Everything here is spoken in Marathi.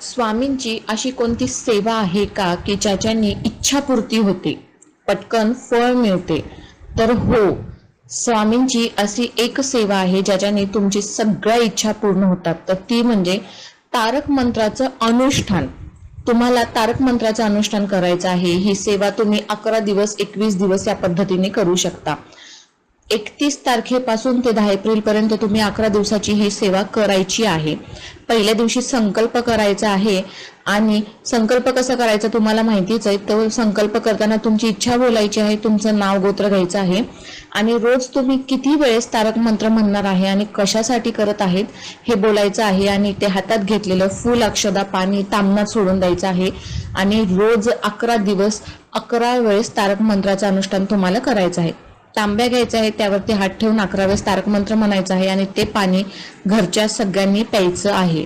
स्वामींची अशी कोणती सेवा आहे का की ज्याच्याने इच्छापूर्ती होते पटकन फळ मिळते? तर हो स्वामींची अशी एक सेवा आहे ज्याच्याने तुमची सगळ्या इच्छा पूर्ण होतात. तर ती म्हणजे तारक मंत्राचं अनुष्ठान. तुम्हाला तारक मंत्राचं अनुष्ठान करायचं आहे. ही सेवा तुम्ही अकरा दिवस एकवीस दिवस या पद्धतीने करू शकता. एकतीस तारखेपासून ते दहा एप्रिलपर्यंत तुम्ही अकरा दिवसाची ही सेवा करायची आहे. पहिल्या दिवशी संकल्प करायचा आहे आणि संकल्प कसा करायचा तुम्हाला माहितीच आहे. तो संकल्प करताना तुमची इच्छा बोलायची आहे तुमचं नाव गोत्र घ्यायचं आहे. आणि रोज तुम्ही किती वेळेस तारक मंत्र म्हणणार आहे आणि कशासाठी करत आहेत हे बोलायचं आहे आणि ते हातात घेतलेलं फुल अक्षदा पाणी तामणात सोडून द्यायचं आहे. आणि रोज अकरा दिवस अकरा वेळेस तारक मंत्राचं अनुष्ठान तुम्हाला करायचं आहे. तांब्या घ्यायचा आहे त्यावरती हात ठेवून अकरा वेळेस तारक मंत्र म्हणायचा आहे आणि ते पाणी घरच्या सगळ्यांनी प्यायचं आहे.